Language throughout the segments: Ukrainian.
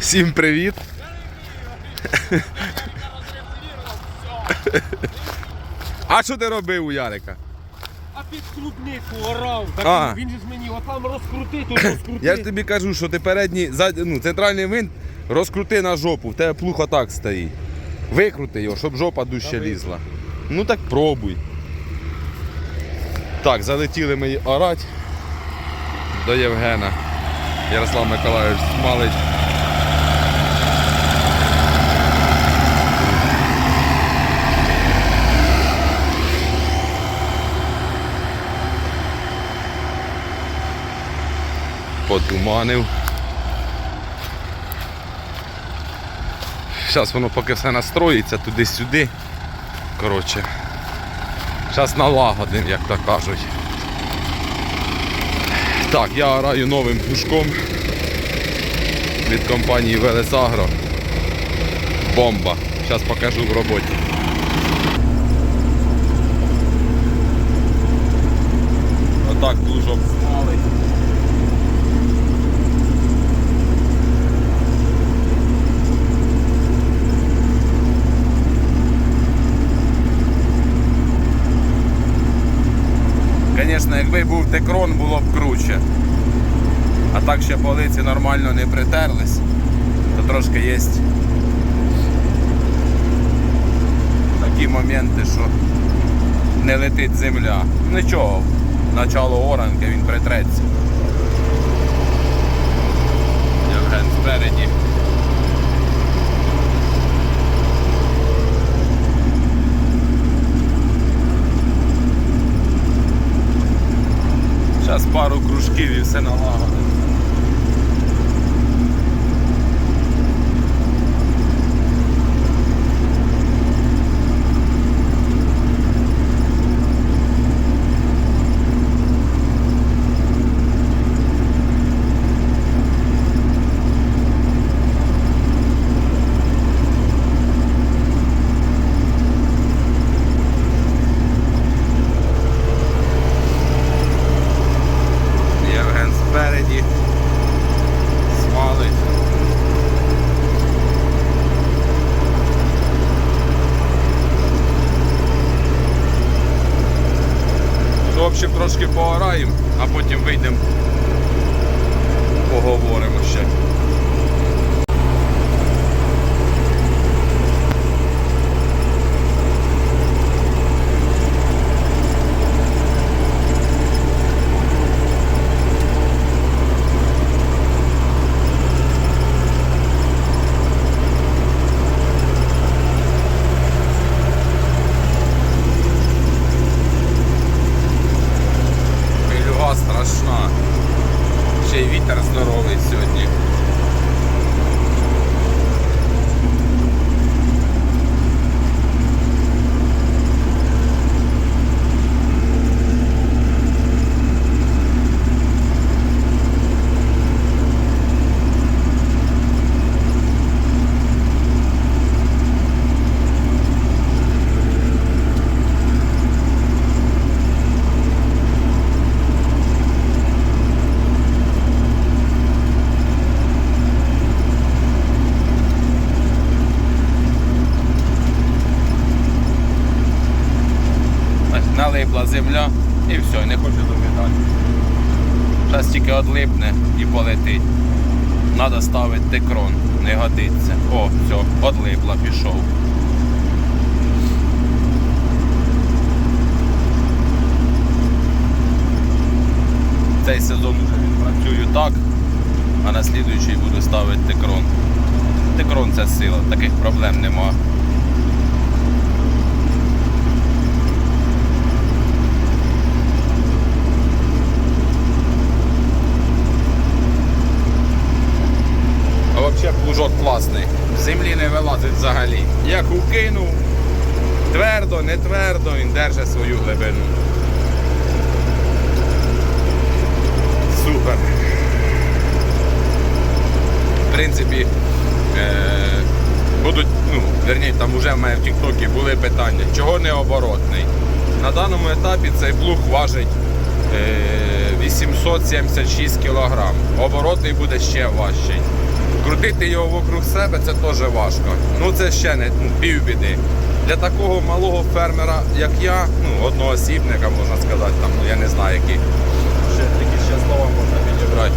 Всім привіт. А що ти робив у Ярика? А під клубнику орав. Так А. він же ж мені отам розкрути, тут розкрути. Я ж тобі кажу, що ти передній, зад- ну, центральний винт розкрути на жопу, в тебе плуг отак стоїть. Викрути його, щоб жопа дужче лізла. Ну так пробуй. Так, залетіли ми орать до Євгена. Ярослав Миколаївич смалить. Потуманив. Зараз воно поки все настроїться туди-сюди. Коротше. Зараз налагодим, як то кажуть. Так, я ораю новим пушком від компанії Велесагро. Бомба. Зараз покажу в роботі. Отак плужок смалить. Текрон, було б круче. А так ще полиці нормально не притерлись, то трошки є такі моменти, що не летить земля. Нічого, начало оранки він притреться. Євген спереді. Зараз пару кружків і все налагодимо. Євген спереді. Смалить. Ну, в общем, трошки а потім вийдемо, поговоримо ще. Вітер здоровий сьогодні. Ось земля і все, не хочу домідати. Зараз тільки одлипне і полетить. Треба ставити декрон, не годиться. О, все, одлипла, пішов. Цей сезон вже відпрацюю так, а на слідуючий буду ставити декрон. Декрон це сила, таких проблем нема. Плужок класний. Землі не вилазить взагалі. Як укинув, твердо, не твердо, він держить свою глибину. Супер. В принципі, е- будуть, ну, верні, там вже в мене в Тіктокі були питання, чого не оборотний. На даному етапі цей плуг важить е- 876 кг. Оборотний буде ще важчий. Крутити його вокруг себе це теж важко. Ну це ще не ну, півбіди. Для такого малого фермера, як я, ну, одноосібника, можна сказати, там, ну я не знаю, які ще такі ще слова можна підібрати.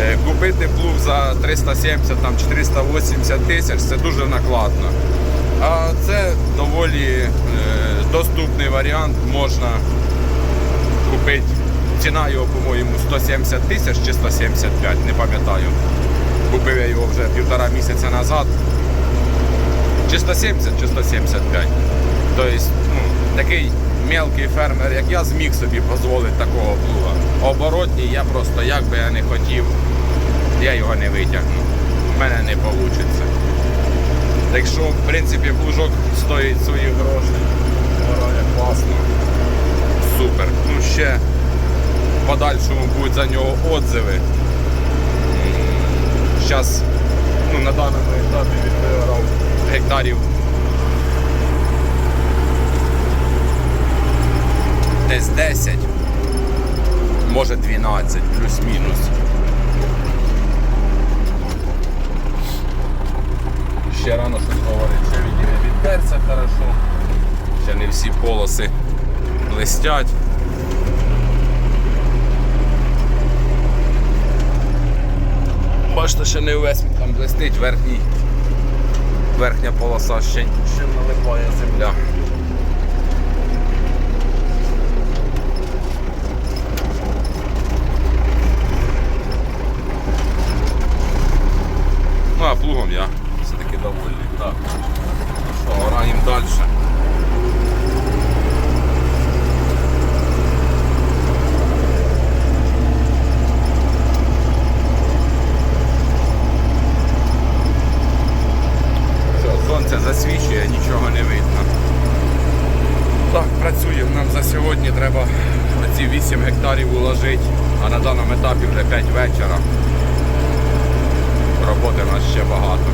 Е, Купити плуг за 370 там, 480 тисяч це дуже накладно. А це доволі е, доступний варіант, можна купити. Ціна його, по-моєму, 170 тисяч чи 175, не пам'ятаю. Купив я його вже півтора місяця назад. Чи 170, чи 175. Тобто, ну, такий мелкий фермер, як я, зміг собі дозволити такого плуга. Оборотній я просто, як би я не хотів, я його не витягну. У мене не вийде. Так що, в принципі, плужок стоїть своїх грошей. Грає класно. Супер. Ну ще в подальшому будуть за нього отзиви. Зараз ну, на даному етапі він виграв гектарів. Десь 10, може 12, плюс-мінус. Ще рано щось говорить, ще відійде відтерся хорошо. Ще не всі полоси блистять. Бачите, ще не увесь там блистить, верхній, верхня полоса ще, ще налипає земля. Ну а плугом я все-таки довольний. Так. Ну що, граємо далі. Все, сонце засвічує, нічого не видно. Так, працюємо. Нам за сьогодні треба ці 8 гектарів уложити, а на даному етапі вже 5 вечора. Роботи в нас ще багато.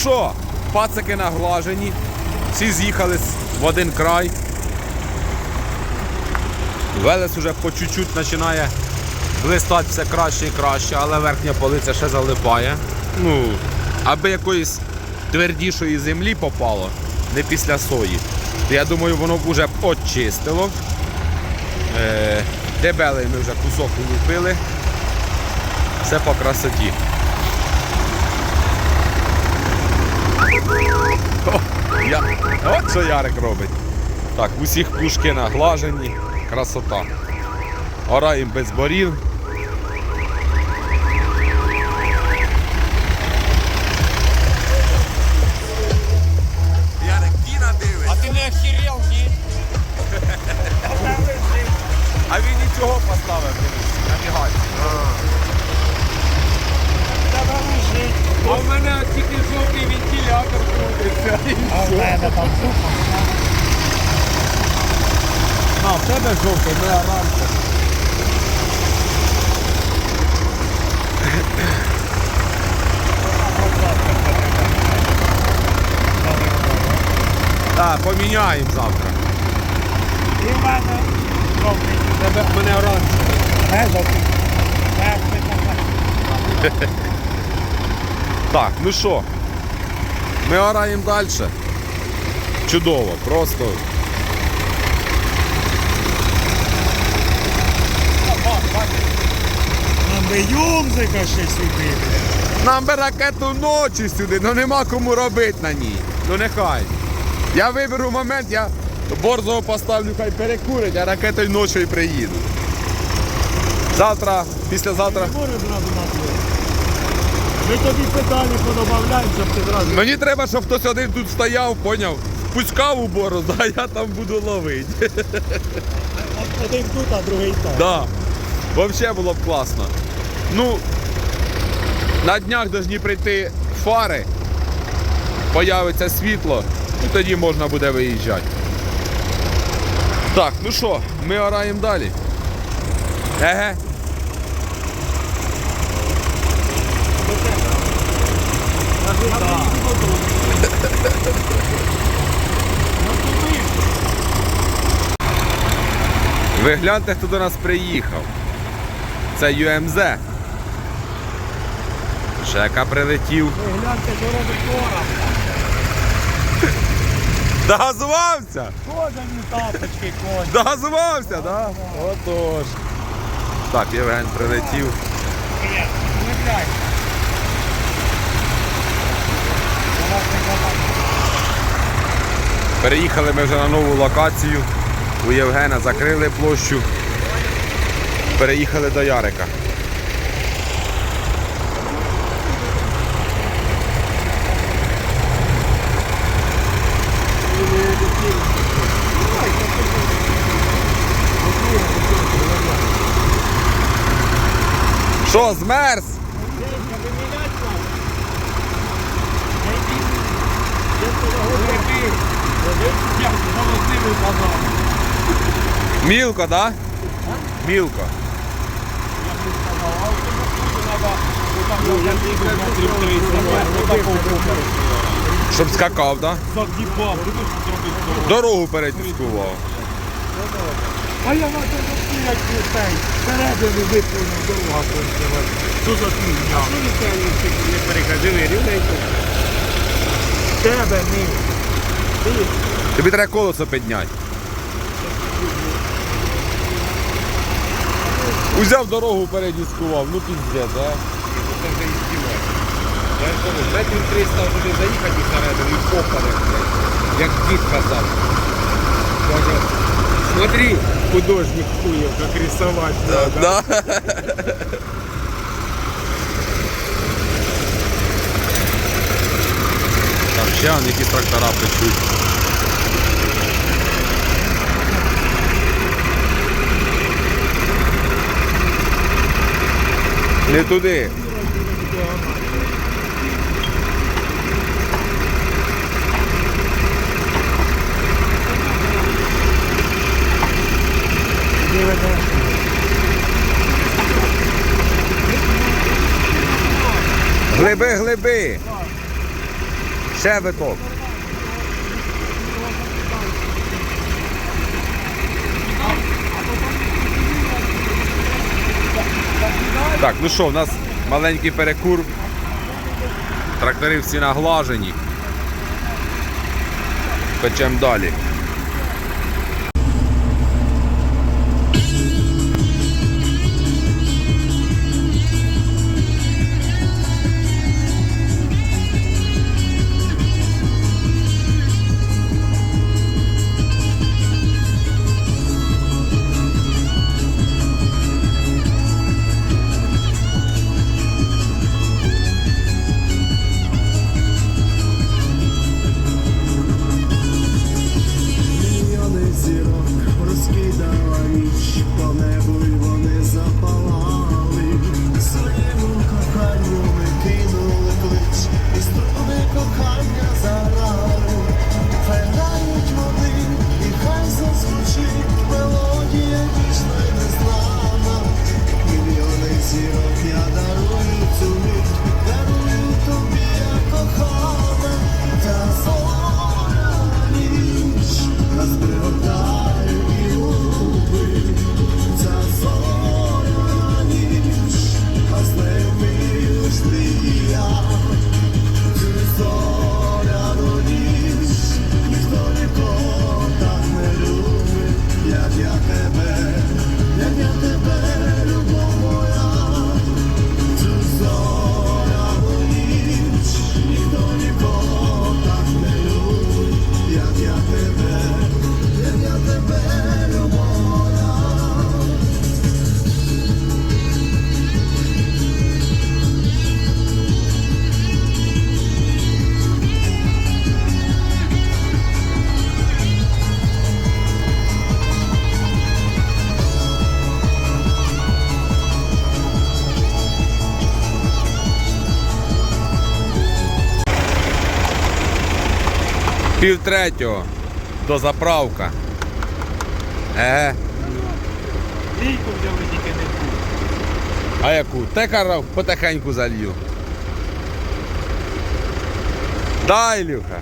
Що, пацики наглажені, всі з'їхали в один край. Велес уже по чуть-чуть починає блистати все краще і краще, але верхня полиця ще залипає. Ну, аби якоїсь твердішої землі попало, не після сої, я думаю, воно б уже б очистило. Е, дебелий ми вже кусок улупили. Все по красоті. О, я... От що Ярик робить. Так, усіх пушки наглажені. Красота. Ораємо без борів. Тільки жовтий вентилятор крутиться. А в мене там А, в тебе жовтий, ми оранжевий. Так, поміняємо завтра. І в мене жовтий. мене оранжевий. Не, жовтий. Так, ну що, ми ораємо далі. Чудово, просто. Нам би юмзика ще сюди. Нам би ракету ночі сюди, ну нема кому робити на ній. Ну нехай. Я виберу момент, я борзого поставлю, хай перекурить, а ракетою ночі приїду. Завтра, післязавтра. Море зразу на двоє. Ми тобі питання подобавляємо, щоб ти зразу. Мені треба, щоб хтось один тут стояв, поняв, пускав у борозду, а я там буду ловити. Один тут, а другий там. Да. Вообще було б класно. Ну, на днях повинні прийти фари, появиться світло, і тоді можна буде виїжджати. Так, ну що, ми ораємо далі. Еге. Ви гляньте, хто до нас приїхав. Це ЮМЗ. Шека прилетів. Ви гляньте, що робить кора. Догазувався! Кожані тапочки, конь. Догазувався, так? Да? Отож. Так, Євген прилетів. Виглядай. Переїхали ми вже на нову локацію. У Євгена закрили площу. Переїхали до Ярика. Що, змерз? Я голосливий казав. Мілко, так? Да? Мілко. Щоб скакав, так? Да? Загибав, ти що зробив? Дорогу перетискував. А я на тебе як цей. Всередину виповнив дорога кончила. Що за фігня? Не переходили рівненько. Тебе ні. Тобі треба колесо підняти. Узяв дорогу передіскував, ну піздець, а? Це вже іздіває. Я ж кажу, метрів 300 туди заїхати всередину і попаде. Як дід казав. Каже, смотри, художник хуєв, як рисувати. надо. Да. Там ще он якісь трактора печуть. Не туди. Глиби, глиби. Ще виток. Так, ну що, у нас маленький перекур. Трактори всі наглажені. Печемо далі. Пів третього. До заправка. Еге. Лійку взяли тільки не було. А яку? Текара потихеньку залью. Дай, Ілюха.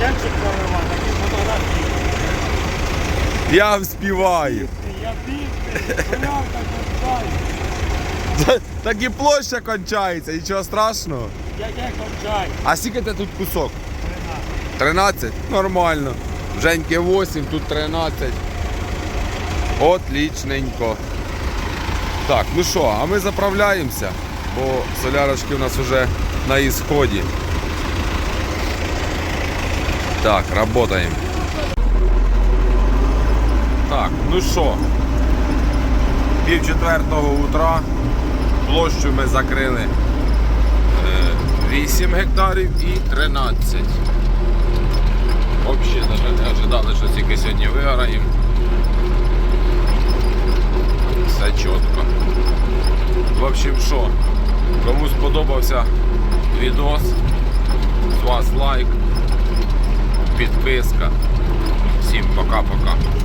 Як же прорива, такі фотографії. Я вспіваю. Я бігаю, полянка кончаю. Так і площа кончається, нічого страшного. Я я кончаю. А скільки ти тут кусок? 13? 13? Нормально. Женьки 8, тут 13. Отлічненько. Так, ну що, а ми заправляємося, бо солярочки у нас вже на ісході. Так, работаємо. Так, ну що, пів четвертого утра площу ми закрили е, 8 гектарів і 13. Взагалі навіть ожидали, що тільки сьогодні вигораємо. Все чітко. В общем, що, кому сподобався відос, з вас лайк, підписка. Всім пока-пока.